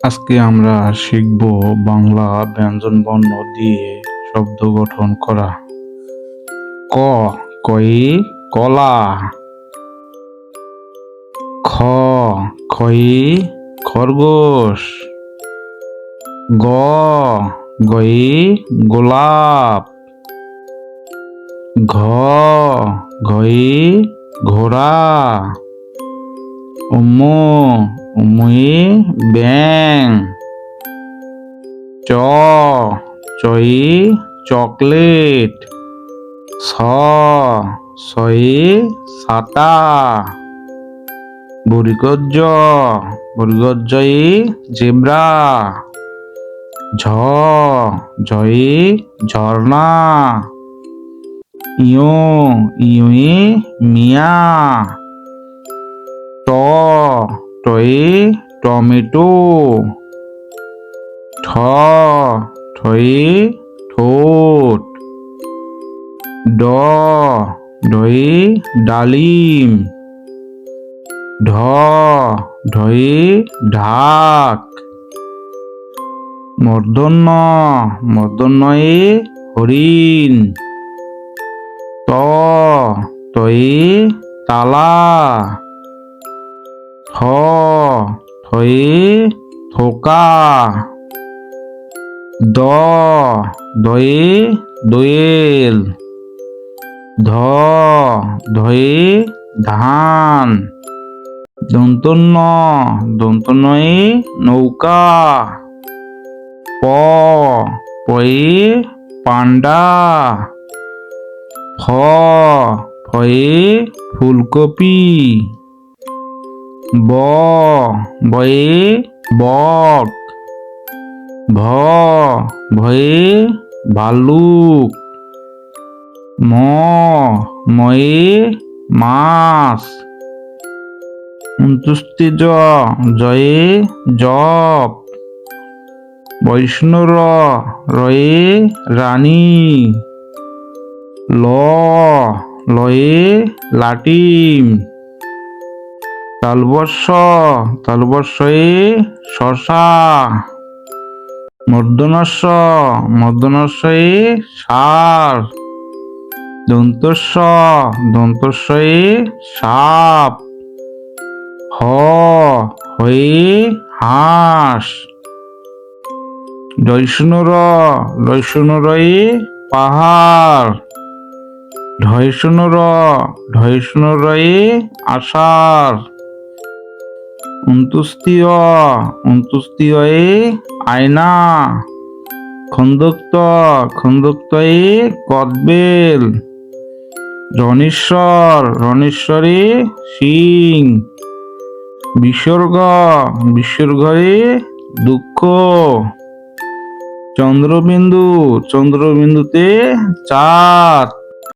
আজকে আমরা শিখব বাংলা ব্যঞ্জন বর্ণ দিয়ে শব্দ গঠন করা। ক কই কলা। খ খই খরগোশ। গ গই গোলাপ। ঘ ঘই ঘোড়া। উমু উমুই ব্যাং চ, চই, চকলেট। ছ ছই ছাতা বরিগজ্জ বরিগজ্জই জেব্রা। ঝ, ঝই, ঝর্ণা। ইয় ইয়ুই মিয়া। ট টই টমেটো। ঠ ঠই ঠোঁট। ড ঢই ডালিম। ঢ ঢই ঢাক। মূর্ধন্য মূর্ধন্যই হরিণ। ত তই তালা। থ, থই, থোকা। দ ধ, ধই, ধান। দন্তন্য দন্তনই নৌকা। প, পই পান্ডা ফ, ফই, ফুলকপি। ব বই বক। ভ ভই ভালুক। ম মই মাছ। উনতুষ্টিজ জয়ে জপ। বৈষ্ণুর রয়ে রানী। ল, লয়ে লাটিম। তালবর্ষ তালবর্ষয়ে শশা। মর্দনস্য মর্দনস্যয়ে সার। দন্তস্য দন্তস্যয়ে সাপ। হ হয়ে হাঁস। জৈষ্ণুর জৈষ্ণুরয়ে পাহাড়। ঢয়সুনুর ঢয়সুনুরয়ে আষাঢ়। উন্তুস্তীয় উন্তুস্তীয়ে আয়না। খন্দক্ত, খন্দক্তয়ে কদবেল। রণেশ্বর, রণেশ্বরে সিং বিসর্গ, বিসর্গয়ে দুঃখ। চন্দ্রবিন্দু, চন্দ্রবিন্দুতে চাঁদ।